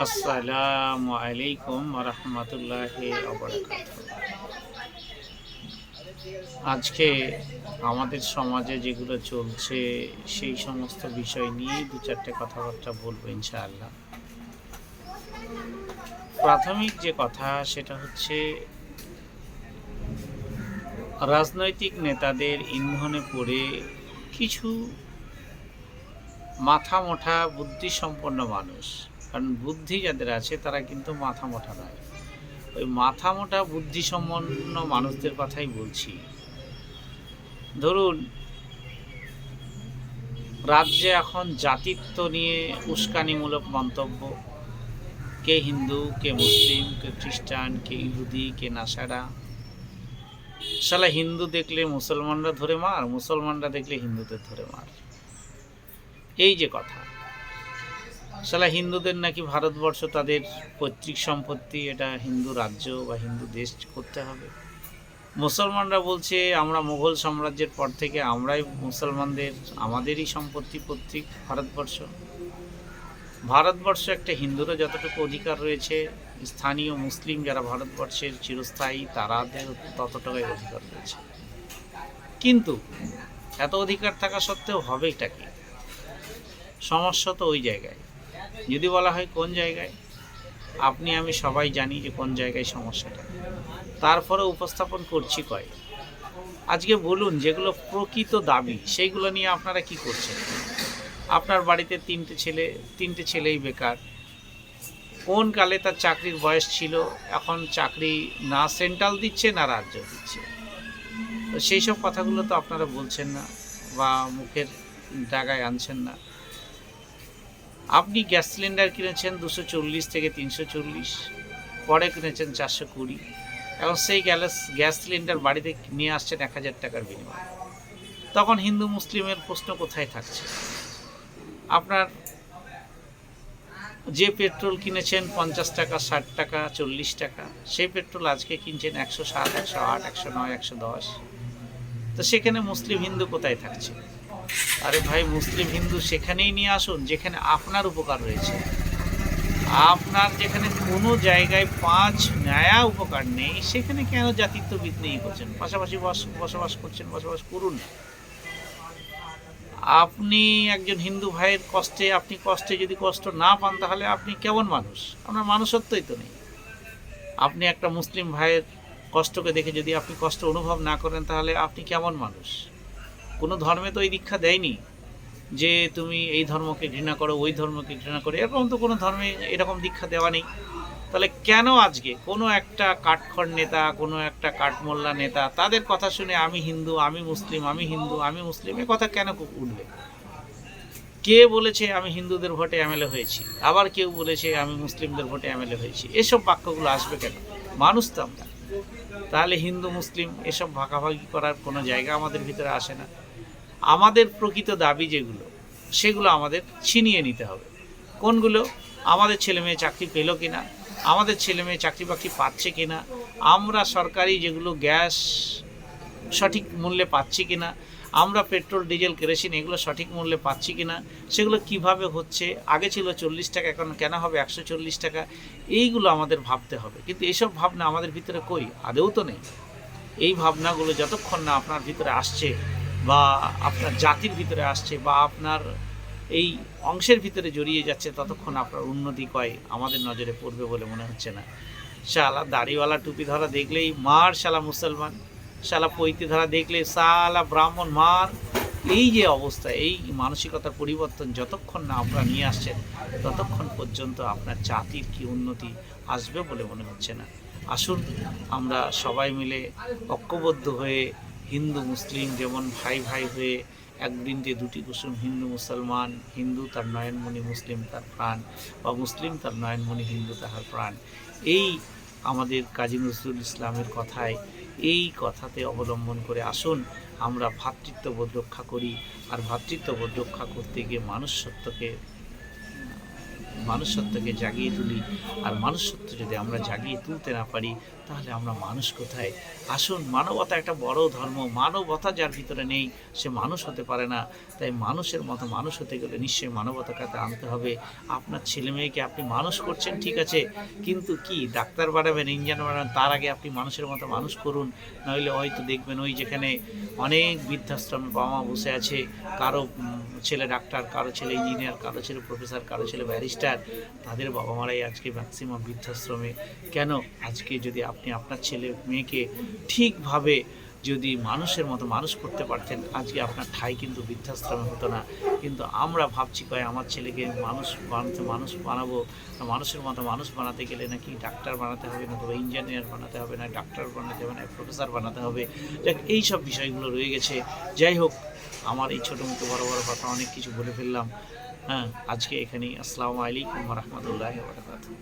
আসসালামু আলাইকুম রহমতুল্লাহ আজকে আমাদের সমাজে যেগুলো চলছে, সেই সমস্ত বিষয় নিয়ে দু চারটে কথাবার্তা বলব ইনশাআল্লাহ। প্রাথমিক যে কথা, সেটা হচ্ছে রাজনৈতিক নেতাদের ইন্ধনে পড়ে কিছু মাথা মোটা, বুদ্ধিসম্পন্ন মানুষ। কারণ বুদ্ধি যাদের আছে, তারা কিন্তু মাথা মোটা নয়। ওই মাথা মোটা, বুদ্ধিসম্পন্ন মানুষদের কথাই বলছি। ধরুন, রাজ্যে এখন জাতিত্ব নিয়ে উস্কানিমূলক মন্তব্য। কে হিন্দু, কে মুসলিম, কে খ্রিস্টান, কে ইহুদি, কে নাসারা। শালা হিন্দু দেখলে মুসলমানরা ধরে মার, মুসলমানরা দেখলে হিন্দুদের ধরে মার। এই যে কথা। শালা, হিন্দুদের নাকি ভারতবর্ষ তাদের পৈতৃক সম্পত্তি, এটা হিন্দু রাজ্য বা হিন্দু দেশ করতে হবে। মুসলমানরা বলছে, আমরা মুঘল সাম্রাজ্যের পর থেকে আমরাই মুসলমানদের, আমাদেরই সম্পত্তি পৈতৃক ভারতবর্ষ। ভারতবর্ষ একটা হিন্দুরও যতটুকু অধিকার রয়েছে, স্থানীয় মুসলিম যারা ভারতবর্ষের চিরস্থায়ী, তারাদের ততটুকুই অধিকার রয়েছে। কিন্তু এত অধিকার থাকা সত্ত্বেও হবেটা কি? সমস্যা তো ওই জায়গায়। যদি বলা হয় কোন জায়গায়, আপনি আমি সবাই জানি যে কোন জায়গায় সমস্যাটা। তারপরে উপস্থাপন করছি কয় আজকে বলুন যেগুলো প্রকৃত দাবি, সেইগুলো নিয়ে আপনারা কি করছেন? আপনার বাড়িতে তিনটে ছেলে, তিনটে ছেলেই বেকার। কোন কালে তার চাকরির বয়স ছিল? এখন চাকরি না সেন্ট্রাল দিচ্ছে না রাজ্য দিচ্ছে? তো সেই সব কথাগুলো তো আপনারা বলছেন না বা মুখের জায়গায় আনছেন না। আপনি গ্যাস সিলিন্ডার কিনেছেন দুশো চল্লিশ থেকে তিনশো চল্লিশ, পরে কিনেছেন চারশো কুড়ি, এবং সেই গ্যাস গ্যাস সিলিন্ডার বাড়িতে নিয়ে আসছেন এক হাজার টাকার বিনিময়ে। তখন হিন্দু মুসলিমের প্রশ্ন কোথায় থাকছে? আপনার যে পেট্রোল কিনেছেন পঞ্চাশ টাকা, ষাট টাকা, চল্লিশ টাকা, সেই পেট্রোল আজকে কিনছেন একশো সাত, একশো আট, একশো নয়, একশো দশ। তো সেখানে মুসলিম হিন্দু কোথায় থাকছে? আরে ভাই, মুসলিম হিন্দু সেখানেই নিয়ে আসুন, যেখানে আপনার উপকার রয়েছে। আপনার যেখানে কোনো জায়গায় পাঁচ ন্যায়া উপকার নেই, সেখানে কেন জাতিত্ববিদ নেই করছেন? পাশাপাশি বস- বসবাস করছেন, বসবাস করুন। আপনি একজন হিন্দু ভাইয়ের কষ্টে, আপনি কষ্টে যদি কষ্ট না পান, তাহলে আপনি কেমন মানুষ? আপনার মানুষত্বই তো নেই। আপনি একটা মুসলিম ভাইয়ের কষ্টকে দেখে যদি আপনি কষ্ট অনুভব না করেন, তাহলে আপনি কেমন মানুষ? কোনো ধর্মে তো এই দীক্ষা দেয়নি যে তুমি এই ধর্মকে ঘৃণা করো, ওই ধর্মকে ঘৃণা করো। এরকম তো কোনো ধর্মে এরকম দীক্ষা দেওয়া নেই। তাহলে কেন আজকে কোনো একটা কাঠখড় নেতা, কোনো একটা কাঠমোল্লা নেতা, তাদের কথা শুনে আমি হিন্দু, আমি মুসলিম, আমি হিন্দু, আমি মুসলিম, এ কথা কেন উঠবে? কে বলেছে আমি হিন্দুদের ভোটে এমএলএ হয়েছি? আবার কেউ বলেছে আমি মুসলিমদের ভোটে এমএলএ হয়েছি? এসব বাক্যগুলো আসবে কেন? মানুষ তো আমরা। তাহলে হিন্দু, মুসলিম, এসব ভাগাভাগি করার কোনো জায়গা আমাদের ভিতরে আসে না। আমাদের প্রকৃত দাবি যেগুলো, সেগুলো আমাদের ছিনিয়ে নিতে হবে। কোনগুলো? আমাদের ছেলে মেয়ে চাকরি পেল কিনা? আমাদের ছেলে মেয়ে চাকরি বাকরি পাচ্ছে কিনা? আমরা সরকারি যেগুলো গ্যাস সঠিক মূল্যে পাচ্ছি কিনা? আমরা পেট্রোল, ডিজেল, কেরোসিন এগুলো সঠিক মূল্যে পাচ্ছি কিনা? সেগুলো কীভাবে হচ্ছে? আগে ছিল চল্লিশ টাকা, এখন কেন হবে একশো চল্লিশ টাকা? এইগুলো আমাদের ভাবতে হবে। কিন্তু এইসব ভাবনা আমাদের ভিতরে কই? আদেও তো নেই। এই ভাবনাগুলো যতক্ষণ না আপনার ভিতরে আসছে বা আপনার জাতির ভিতরে আসছে বা আপনার এই অংশের ভিতরে জড়িয়ে যাচ্ছে ততক্ষণ আপনার উন্নতি কয় আমাদের নজরে পড়বে বলে মনে হচ্ছে না। শালা দাড়িওয়ালা টুপি ধরা দেখলেই মার, শালা মুসলমান। শালা পৈতে ধরা দেখলে শালা ব্রাহ্মণ মার। এই যে অবস্থা, এই মানসিকতার পরিবর্তন যতক্ষণ না আপনারা নিয়ে আসছেন, ততক্ষণ পর্যন্ত আপনার জাতির কি উন্নতি আসবে বলে মনে হচ্ছে না। আসুন, আমরা সবাই মিলে ঐক্যবদ্ধ হয়ে হিন্দু মুসলিম যেমন ভাই ভাই হয়ে এক বৃন্দে দুটি কুসুম, হিন্দু মুসলমান, হিন্দু তার নয়নমণি, মুসলিম তার প্রাণ বা মুসলিম তার নয়নমণি, হিন্দু তাহার প্রাণ। এই আমাদের কাজী নজরুল ইসলামের কথায় এই কথাতে অবলম্বন করে আসুন, আমরা ভ্রাতৃত্ববোধ রক্ষা করি আর ভ্রাতৃত্ববোধ রক্ষা করতে গিয়ে মানুষ সত্যকে মানুষত্বকে জাগিয়ে তুলি। আর মানুষত্ব যদি আমরা জাগিয়ে তুলতে না পারি, তাহলে আমরা মানুষ কোথায়? আসুন, মানবতা একটা বড় ধর্ম। মানবতা যার ভিতরে নেই, সে মানুষ হতে পারে না। তাই মানুষের মতো মানুষ হতে গেলে নিশ্চয়ই মানবতাকে আনতে হবে। আপনার ছেলে মেয়েকে আপনি মানুষ করছেন, ঠিক আছে। কিন্তু কি, ডাক্তার বাড়াবেন ইঞ্জিনিয়ার বানাবেন, তার আগে আপনি মানুষের মতো মানুষ করুন। নইলে হয়তো দেখবেন ওই যেখানে অনেক বৃদ্ধাশ্রমে বাবা মা বসে আছে। কারও ছেলে ডাক্তার, কারও ছেলে ইঞ্জিনিয়ার, কারও ছেলে প্রফেসর, কারও ছেলে ব্যারিস্টার। তাদের বাবা মারাই আজকে ম্যাক্সিমাম বৃদ্ধাশ্রমে। কেন? আজকে যদি আপনি আপনার ছেলে মেয়েকে ঠিকভাবে যদি মানুষের মতো মানুষ করতে পারতেন, আজকে আপনার ঠাই কিন্তু বৃদ্ধাশ্রমে হতো না। কিন্তু আমরা ভাবছি, কয় আমার ছেলেকে মানুষ বানাতে, মানুষ বানাবো? মানুষের মতো মানুষ বানাতে গেলে নাকি ডাক্তার বানাতে হবে, না তবে ইঞ্জিনিয়ার বানাতে হবে, না ডাক্তার বানাতে হবে, না প্রফেসর বানাতে হবে? এই সব বিষয়গুলো রয়ে গেছে। যাই হোক আমার এই ছোটো মতো বড় বড় কথা অনেক কিছু বলে ফেললাম। হ্যাঁ আজকে এখানেই। আসসালামু আলাইকুম রহমতুল্লাহ বারকাতুহ।